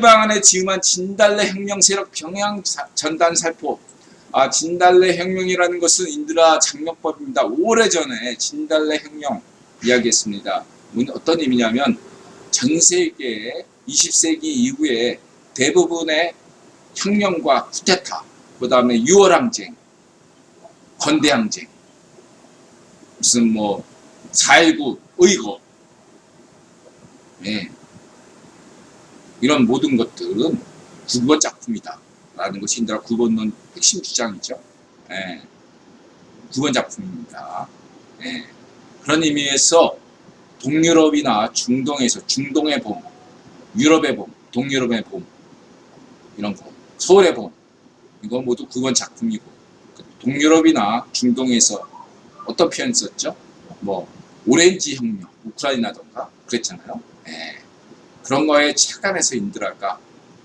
방안에 지음한 진달래 혁명 세력 사- 전단 살포. 아, 진달래 혁명이라는 것은 인드라 장명법입니다. 오래전에 진달래 혁명 이야기했습니다. 문- 어떤 의미냐면 전 세계 20세기 이후에 대부분의 혁명과 쿠데타, 그 다음에 6월 항쟁, 건대 항쟁, 무슨 뭐 4.19 의거, 예. 이런 모든 것들은 9번 작품이다. 라는 것이 인드라 9번론 핵심 주장이죠. 예. 9번 작품입니다. 예. 그런 의미에서 동유럽이나 중동에서 중동의 봄, 유럽의 봄, 동유럽의 봄, 이런 거, 서울의 봄, 이거 모두 9번 작품이고, 그 동유럽이나 중동에서 어떤 표현 썼죠? 뭐, 오렌지 혁명, 우크라이나던가, 그랬잖아요. 예. 그런 거에 착안해서 인드라가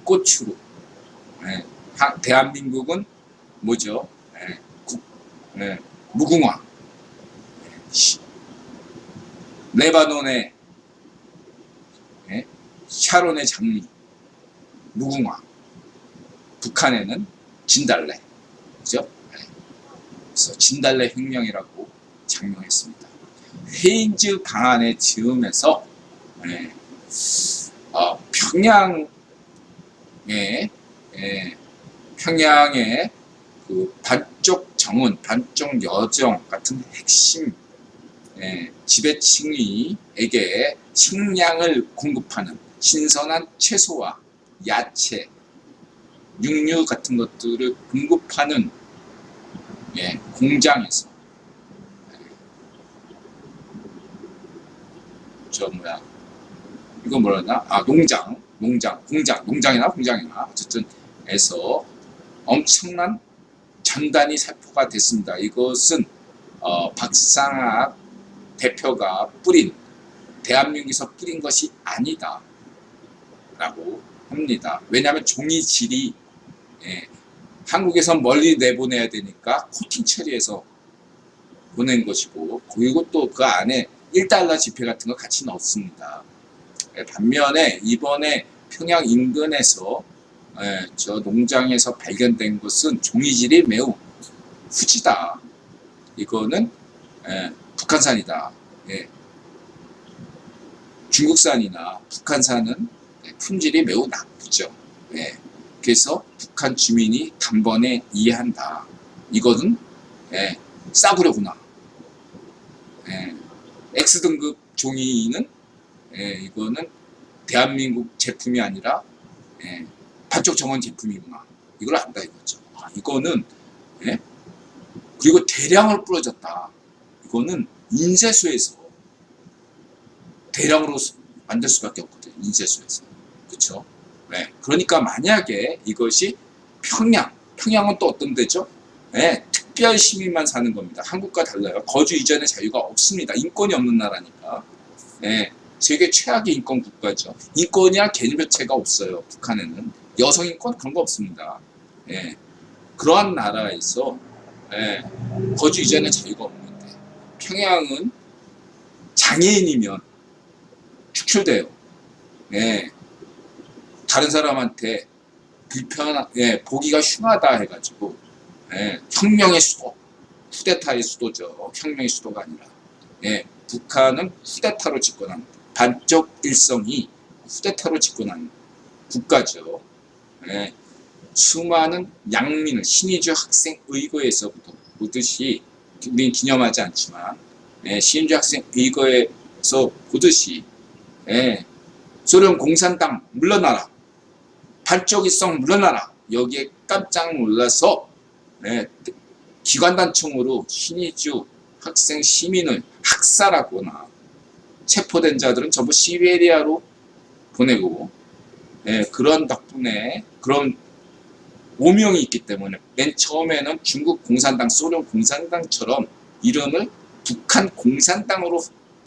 꽃으로, 예. 하- 대한민국은 뭐죠? 예. 국, 예. 무궁화, 레바논의 예? 샤론의 장미, 무궁화, 북한에는 진달래, 그죠? 예. 그래서 진달래 혁명이라고 장명했습니다. 헤인즈 방안의 즈음에서 예, 어, 평양에 예, 평양의 그 반쪽 정운, 반쪽 여정 같은 핵심 예, 지배층이에게 식량을 공급하는 신선한 채소와 야채, 육류 같은 것들을 공급하는 예, 공장에서. 예, 저 뭐야 이거 뭐라나 아 농장 농장 공장 농장이나 공장이나 어쨌든 에서 엄청난 전단이 살포가 됐습니다. 이것은 어, 박상학 대표가 뿌린 대한민국에서 뿌린 것이 아니다 라고 합니다. 왜냐하면 종이 질이 예, 한국에서 멀리 내보내야 되니까 코팅 처리해서 보낸 것이고 그리고 또 그 안에 1달러 지폐 같은 거 같이 넣습니다. 예, 반면에 이번에 평양 인근에서 예, 저 농장에서 발견된 것은 종이질이 매우 후지다. 이거는 예, 북한산이다. 예. 중국산이나 북한산은 예, 품질이 매우 나쁘죠. 예. 그래서 북한 주민이 단번에 이해한다. 이거는 예, 싸구려구나. 예. X등급 종이는 예, 이거는 대한민국 제품이 아니라 예, 반쪽 정원 제품이구나. 이걸 안다 이거죠. 아, 이거는 예? 그리고 대량을 뿌려졌다. 이거는 인쇄소에서 대량으로 수- 만들 수밖에 없거든요. 인쇄소에서. 그렇죠? 네. 그러니까 만약에 이것이 평양, 평양은 또 어떤 데죠? 네. 특별 시민만 사는 겁니다. 한국과 달라요. 거주 이전의 자유가 없습니다. 인권이 없는 나라니까. 네. 세계 최악의 인권 국가죠. 인권이야 개념 자체가 없어요. 북한에는 여성 인권 그런 거 없습니다. 예. 그러한 나라에서 예, 거주 이전의 자유가 없는데 평양은 장애인이면 축출돼요. 예. 다른 사람한테 불편, 예, 보기가 흉하다 해가지고 예, 혁명의 수도, 쿠데타의 수도죠. 혁명의 수도가 아니라 예, 북한은 쿠데타로 집권한 반적 일성이 쿠데타로 집권한 국가죠. 예, 수많은 양민을 신의주 학생 의거에서부터 보듯이 우리는 기념하지 않지만 예, 신의주 학생 의거에서 보듯이 예, 소련 공산당 물러나라. 반쪽이성 물러나라. 여기에 깜짝 놀라서 예, 기관단총으로 신의주 학생 시민을 학살하거나 체포된 자들은 전부 시베리아로 보내고 예, 그런 덕분에 그런 오명이 있기 때문에 맨 처음에는 중국 공산당, 소련 공산당처럼 이름을 북한 공산당으로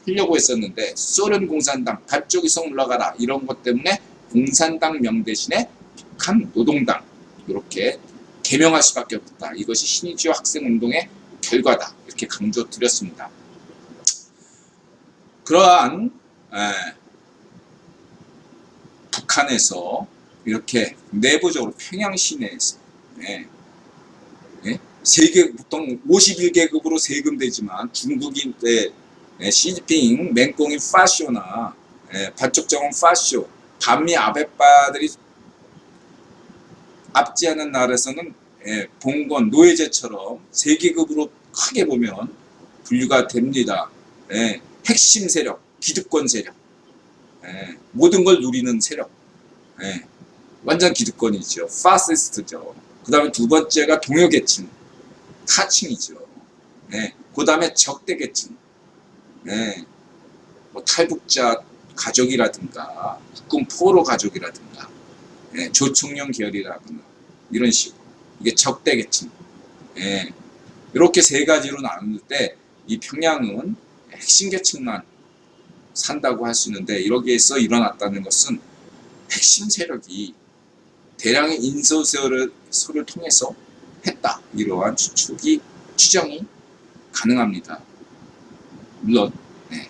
하려고 했었는데 소련 공산당, 반쪽이성 물러가라 이런 것 때문에 공산당 명 대신에 북한 노동당 이렇게 개명할 수밖에 없다. 이것이 신의주의 학생운동의 결과다. 이렇게 강조 드렸습니다. 그러한 에, 북한에서 이렇게 내부적으로 평양 시내에서 예, 예? 세계 보통 51개국으로 세금되지만 중국인데 예, 시진핑 맹꽁이 파쇼나 예, 반쪽정은 파쇼 반미 아베빠들이 압지하는 나라에서는 예, 봉건 노예제처럼 세계급으로 크게 보면 분류가 됩니다. 예, 핵심 세력, 기득권 세력, 예, 모든 걸 누리는 세력, 예, 완전 기득권이죠. 파시스트죠. 그 다음에 두 번째가 동요계층, 하층이죠. 예, 그 다음에 적대계층, 예, 뭐 탈북자 가족이라든가 국군 포로 가족이라든가 예, 조총련 계열이라든가 이런 식으로 이게 적대계층 예, 이렇게 세 가지로 나눌 때 이 평양은 핵심 계층만 산다고 할 수 있는데 이러기에서 일어났다는 것은 핵심 세력이 대량의 소를 통해서 했다 이러한 추측이 추정이 가능합니다. 물론 네.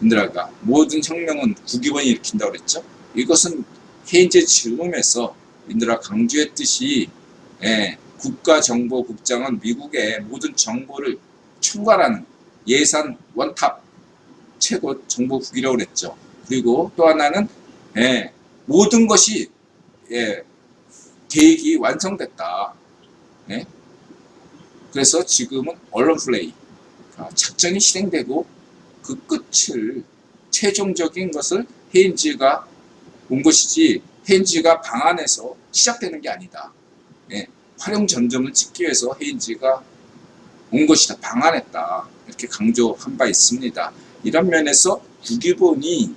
인드라가 모든 혁명은 국기원이 일으킨다고 그랬죠. 이것은 헤인제 질문에서 인드라 강조했듯이 예, 국가정보국장은 미국의 모든 정보를 총괄하는 예산 원탑 최고 정보 국이라고 그랬죠. 그리고 또 하나는 예, 모든 것이 예, 계획이 완성됐다. 예? 그래서 지금은 언론 플레이 아, 작전이 실행되고 그 끝을 최종적인 것을 헤인지가 온 것이지 헤인지가 방안에서 시작되는 게 아니다. 예, 활용 전점을 찍기 위해서 헤인지가 온 것이다. 방안했다. 이렇게 강조한 바 있습니다. 이런 면에서 국기본이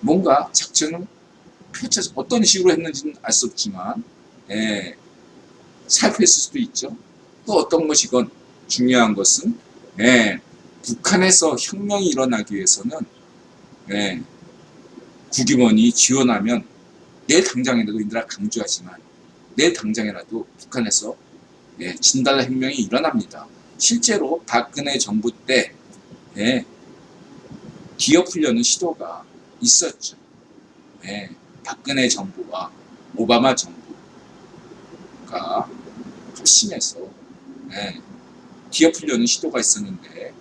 뭔가 작전을 펼쳐서 어떤 식으로 했는지는 알 수 없지만 예, 살펴있을 수도 있죠. 또 어떤 것이건 중요한 것은 예, 북한에서 혁명이 일어나기 위해서는 예, 국임원이 지원하면 내일 당장이라도 인들아 강조하지만 내일 당장이라도 북한에서 예, 진달라 혁명이 일어납니다. 실제로 박근혜 정부 때 예, 훈련은 시도가 있었죠. 예, 박근혜 정부와 오바마 정부가 합심해서 예, 훈련은 시도가 있었는데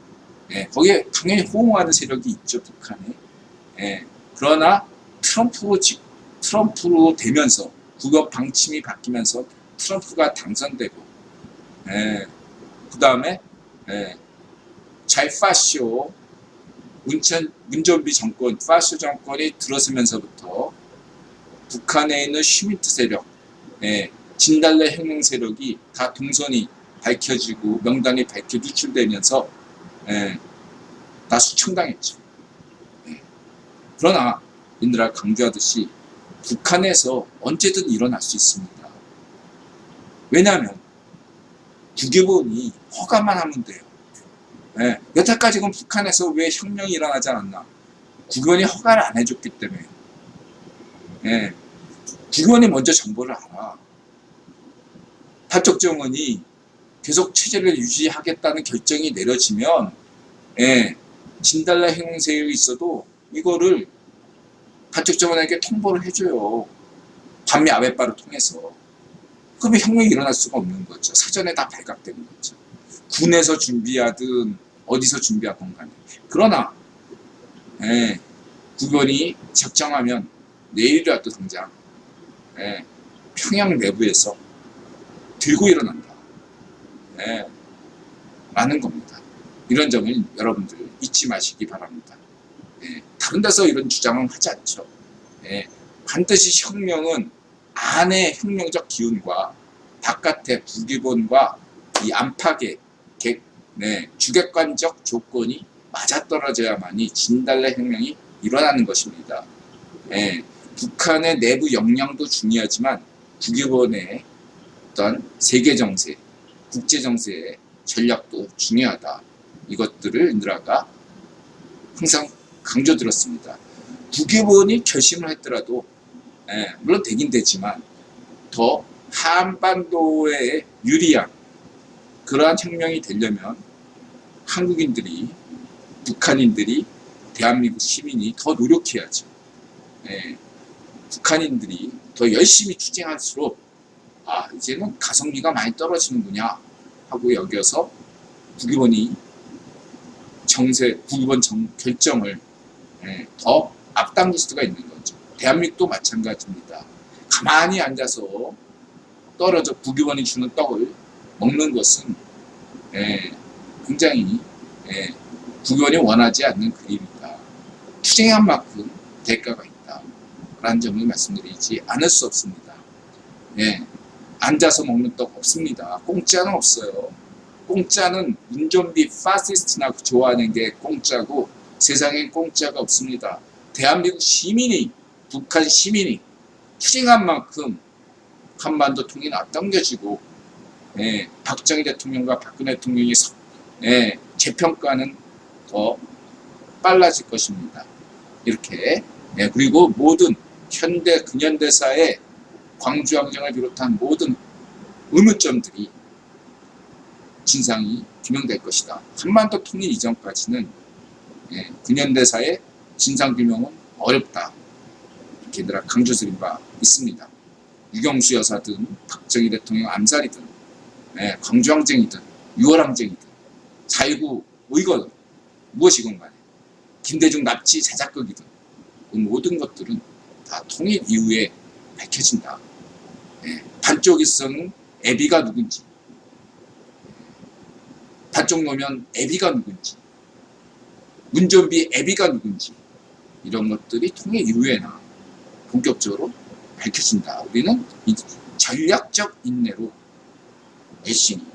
예, 거기에 당연히 호응하는 세력이 있죠 북한에. 예, 그러나 트럼프로 직- 트럼프로 되면서 국업 방침이 바뀌면서 트럼프가 당선되고, 예, 그 다음에 예, 잘파쇼 문천 문전비 정권 파쇼 정권이 들어서면서부터 북한에 있는 슈미트 세력, 예, 진달래 혁명 세력이 다 동선이 밝혀지고 명단이 밝혀 누출되면서 예, 다 수청당했죠. 예. 그러나 인드라 강조하듯이 북한에서 언제든 일어날 수 있습니다. 왜냐하면 국외본이 허가만 하면 돼요. 예, 여태까지 그럼 북한에서 왜 혁명이 일어나지 않았나? 국원이 허가를 안 해줬기 때문에. 예, 국원이 먼저 정보를 알아. 파촉정원이 계속 체제를 유지하겠다는 결정이 내려지면, 예, 진달라 행세에 있어도 이거를 파촉정원에게 통보를 해줘요. 반미 아베바를 통해서. 그러면 혁명이 일어날 수가 없는 거죠. 사전에 다 발각되는 거죠. 군에서 준비하든 어디서 준비하건 간에. 그러나 예, 국원이 적정하면 내일이라도 당장 예, 평양 내부에서 들고 일어난다. 예, 라는 겁니다. 이런 점을 여러분들 잊지 마시기 바랍니다. 예, 다른 데서 이런 주장은 하지 않죠. 예, 반드시 혁명은 안의 혁명적 기운과 바깥의 부기본과 이 안팎의 객, 네, 주객관적 조건이 맞아떨어져야만이 진달래 혁명이 일어나는 것입니다. 예, 북한의 내부 역량도 중요하지만 국유본의 어떤 세계 정세, 국제 정세의 전략도 중요하다. 이것들을 인드라가 항상 강조드렸습니다. 국유본이 결심을 했더라도 예, 물론 되긴 되지만 더 한반도에 유리한 그러한 혁명이 되려면 한국인들이 북한인들이 대한민국 시민이 더 노력해야죠. 예, 북한인들이 더 열심히 추진할수록 아 이제는 가성비가 많이 떨어지는구냐 하고 여겨서 북일본이 정세 정, 결정을 예, 더 앞당길 수가 있는 거죠. 대한민국도 마찬가지입니다. 가만히 앉아서 떨어져 북일본이 주는 떡을 먹는 것은 예, 굉장히 예, 북일본이 원하지 않는 그림이다. 투쟁한 만큼 대가가 있다. 라는 점을 말씀드리지 않을 수 없습니다. 예, 앉아서 먹는 떡 없습니다. 공짜는 없어요. 공짜는 운전비 파시스트나 좋아하는 게 공짜고 세상엔 공짜가 없습니다. 대한민국 시민이 북한 시민이 투쟁한 만큼 한반도 통일 앞당겨지고 예, 박정희 대통령과 박근혜 대통령이 서- 예, 재평가는 더 빨라질 것입니다. 이렇게 예, 그리고 모든 현대 근현대사의 광주항쟁을 비롯한 모든 의문점들이 진상이 규명될 것이다. 한반도 통일 이전까지는 예, 근현대사의 진상 규명은 어렵다. 늘 강조드린 바 있습니다. 유경수 여사든 박정희 대통령 암살이든 예, 광주항쟁이든 6월항쟁이든 4.19 의거든 무엇이건 간에 김대중 납치 자작극이든 그 모든 것들은 다 통일 이후에 밝혀진다. 예, 반쪽일성은 애비가 누군지 반쪽 놓으면 애비가 누군지 운전비 애비가 누군지 이런 것들이 통일 이후에나 본격적으로 밝혀진다. 우리는 이 전략적 인내로 열심히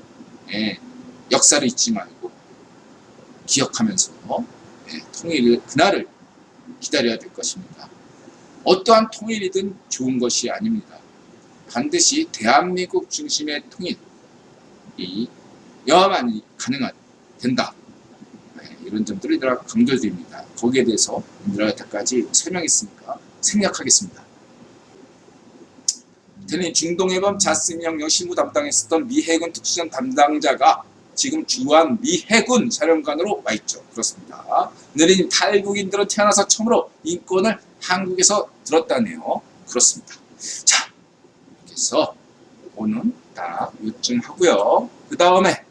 예, 역사를 잊지 말고 기억하면서 예, 통일 그날을 기다려야 될 것입니다. 어떠한 통일이든 좋은 것이 아닙니다. 반드시 대한민국 중심의 통일이 여야만이 가능한 된다. 네, 이런 점들을 강조드립니다. 거기에 대해서 여태까지 설명했으니까 생략하겠습니다. 테니 중동해범 자스민 영영 실무 담당했었던 미 해군 특수전 담당자가 지금 주한 미 해군 사령관으로 와 있죠. 그렇습니다. 느린 탈북인들은 태어나서 처음으로 인권을 한국에서 들었다네요. 그렇습니다. 자, 해서 오늘 딱 요쯤 하고요. 그 다음에